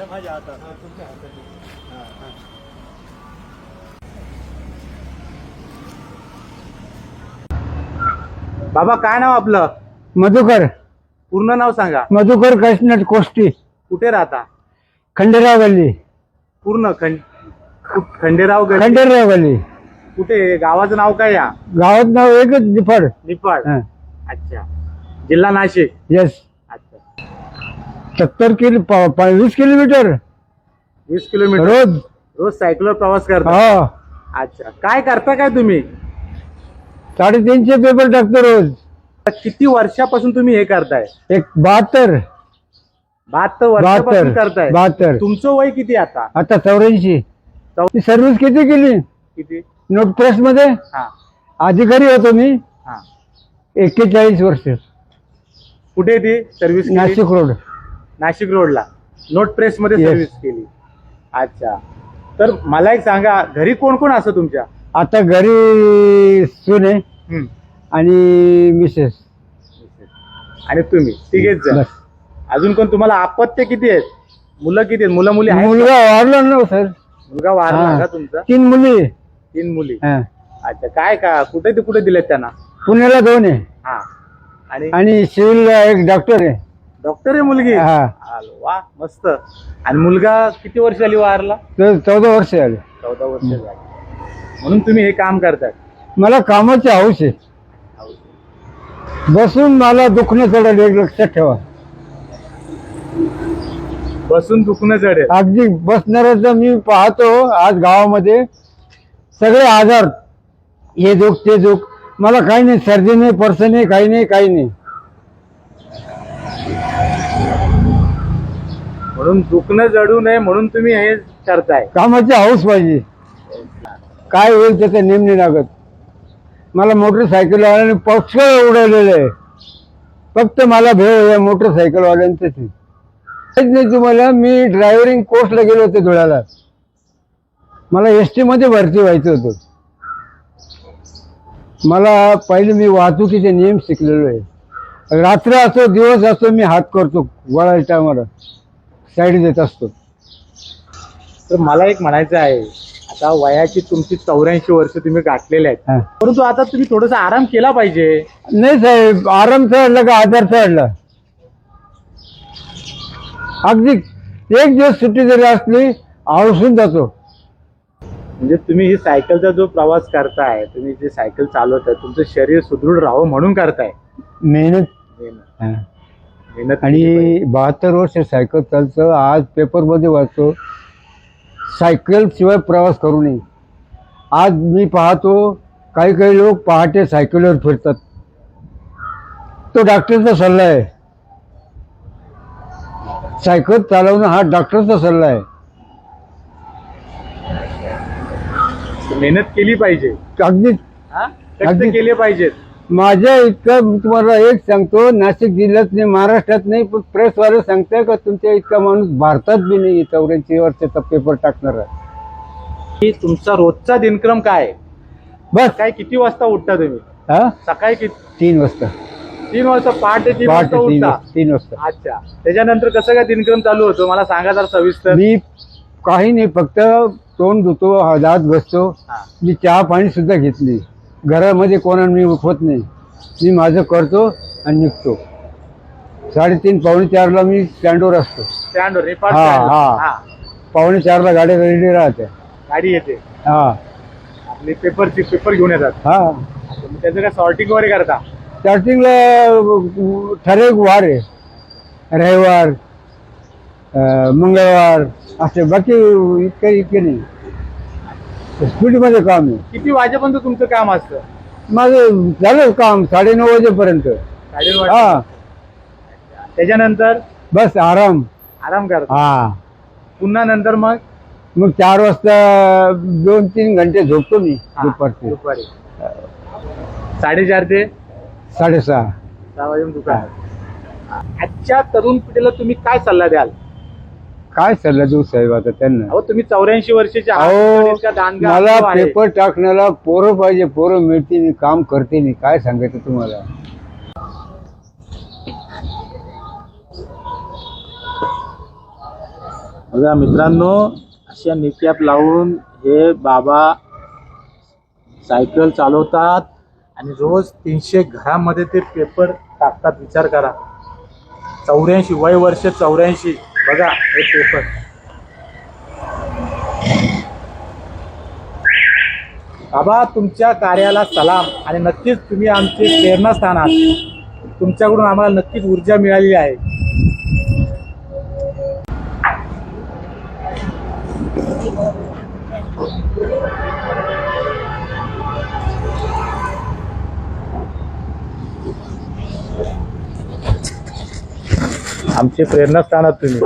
द्या माझ्या हातात. बाबा काय नाव आपलं? मधुकर. पूर्ण नाव सांगा. मधुकर कृष्ण कोष्टी. कुठे राहता? खंडेराव गल्ली. पूर्ण खंड खंडेराव गल्ली. खंडेराव गल्ली. कुठे? गावाचं नाव काय या? गावात नाव एकच निफाड. निपाड अच्छा. जिल्हा नाशिक. येस सत्तर किलो वीस किलोमीटर. वीस किलोमीटर. रोज. रोज सायकलवर प्रवास करता? हा. अच्छा. काय करता काय तुम्ही? साडेतीनशे पेपर टाकतो रोज. किती वर्षापासून तुम्ही हे करताय? एक बहात्तर. बहात्तर वर्षापासून बहात्तर. करताय. बहात्तर. तुमचं वय किती आता? आता चौऱ्याऐंशी. चौ- सर्व्हिस किती केली? किती? नोट प्रेस मध्ये? हा. अधिकारी होतो मी. हा. एक्केचाळीस वर्ष. कुठे ती? Service Nashik road. नाशिक रोडला. नोट प्रेस मध्ये Yes. सर्व्हिस केली. अच्छा. तर मला एक सांगा घरी कोण कोण असं तुमच्या? आता घरी सुने हम्म. आणि मिसेस. आणि तुम्ही तिघेच जण. बस. अजून कोण? तुम्हाला अपत्य किती आहेत? मुलं किती आहेत? मुलं मुली आहेत? मुलगा वारला ना सर. मुलगा वारला हा. का तुमचा? तीन मुली तीन मुली. हा. अच्छा काय का? कुठे ते कुठे दिलेत त्यांना? पुण्याला दोन आहे. हा. आणि? आणि एक डॉक्टर आहे. डॉक्टर आहे मुलगी. हा. आलो, वा मस्त. आणि मुलगा किती वर्ष झाली वारला? तर चौदा वर्ष झाले. चौदा वर्ष झाली. म्हणून तुम्ही हे काम करताय मला कामाची हौस आहे. बसून मला दुखणं चढेल एक लक्षात ठेवा. बसून दुखणं जडेल अगदी बसणाऱ्याचं मी पाहतो आज गावामध्ये. सगळे आजार. हे दुख ते दुख. मला काही नाही सर्दी नाही पर्स नाही काही नाही काही नाही. म्हणून दुखणं जडू नये म्हणून तुम्ही हे करताय. कामाची हौस पाहिजे. काय होईल त्याचं नेम लागत. मला मोटरसायकलवाल्याने पक्ष उडवलेले आहे. फक्त मला भेळ या मोटरसायकलवाल्यांचंच आहे. नाही तुम्हाला मी ड्रायव्हरिंग कोर्सला गेलो होते धुळ्याला. मला एसमध्ये भरती व्हायचं होतं. मला पहिले मी वाहतुकीचे नियम शिकलेलो आहे. रात्र असो दिवस असो मी हात करतो वळायच्या टायमाला. साईड देत असतो. तर मला एक म्हणायचं आहे आता वयाची तुमची चौऱ्याऐंशी वर्ष तुम्ही गाठलेले आहेत. हा. परंतु आता तुम्ही थोडासा आराम केला पाहिजे. नाही साहेब आराम चढला का आजार चढला? अगदी एक दिवस सुट्टी जरी असली आवसून जातो. म्हणजे तुम्ही ही सायकलचा जो प्रवास करताय तुम्ही जे सायकल चालवताय तुमचं शरीर सुदृढ राहावं म्हणून करताय. मेहनत. मेहनत. हा. आणि बहात्तर वर्ष सायकल चालतं. आज पेपरमध्ये वाचतो. सायकल शिवाय प्रवास करू नये. आज मी पाहतो काही काही लोक पहाटे सायकलवर फिरतात. तो डॉक्टरचा सल्ला आहे. सायकल चालवणं हा डॉक्टरचा सल्ला आहे. मेहनत केली पाहिजे. हा? अगदी- केले पाहिजेत. माझ्या इतकं मी तुम्हाला एक सांगतो नाशिक जिल्ह्यात नाही महाराष्ट्रात नाही पण प्रेसवाले सांगताय का तुमच्या इतका माणूस भारतात बी नाही चौऱ्याऐंशी वर्षाचा पेपर टाकणार आहे. की तुमचा रोजचा दिनक्रम काय? आहे? बस. सकाळी किती वाजता उठता तुम्ही? हा? सकाळी किती तीन वाजता. तीन वाजता पहाटे तीन पहाटे वाजता तीन उठता? वाजता तीन वाजता. अच्छा. त्याच्यानंतर कसं काय दिनक्रम चालू होतो? मला सांगा जरा सविस्तर. मी काही नाही फक्त तोंड धुतो हा दात घसतो. हा. मी चहा पाणी सुद्धा घेतली घरामध्ये कोणा मी उठवत नाही. मी माझं करतो आणि निघतो. साडेतीन पावणे चारला मी स्टँडवर असतो. स्टँडवर हा, स्टँडवर. हा. हा. पावणे चारला गाड्या रेडी राहते गाडी येते. हा. आपली पेपरची पेपर घेऊन येतात. हा. तुम्ही त्याचं काय सॉर्टिंग वगैरे करता? स्टार्टिंगला ठराविक वार आहे. रविवार अं, मंगळवार असे बाकी इतके इतके नाही. स्पीडमध्ये काम आहे. किती वाजेपर्यंत तुमचं काम असतं? माझं झालं काम साडेनऊ वाजेपर्यंत. साडेनऊ वाजता. हा. त्याच्यानंतर? बस आराम. आराम करता. हा. पुन्हा नंतर मग? मग चार वाजता दोन तीन घंटे झोपतो मी हा, दुपारचे. दुपारी. साडेचार ते? साडेसहा. सहा वाजून दुकान आजच्या तरुण पिढीला तुम्ही काय सल्ला द्याल? काय सल्ला देऊ साहेब आता त्यांना? अहो तुम्ही चौऱ्याऐंशी वर्षाचे आहात, अहो मला अनुभव आहे. पेपर टाकण्याला पोरं पाहिजे पोरं मिळते नाही काम करते नाही काय सांगायचं तुम्हाला? बघा मित्रांनो अशा निकॅप लावून हे बाबा सायकल चालवतात आणि रोज तीनशे घरामध्ये ते पेपर टाकतात. विचार करा. चौऱ्याऐंशी वय वर्ष चौऱ्याऐंशी. बघा हे पेपर. बाबा तुमच्या कार्याला सलाम आणि नक्कीच तुम्ही आमचे प्रेरणास्थान आहात. तुमच्याकडून आम्हाला नक्कीच ऊर्जा मिळालेली आहे. आमचे प्रेरणास्थान आहात तुम्ही.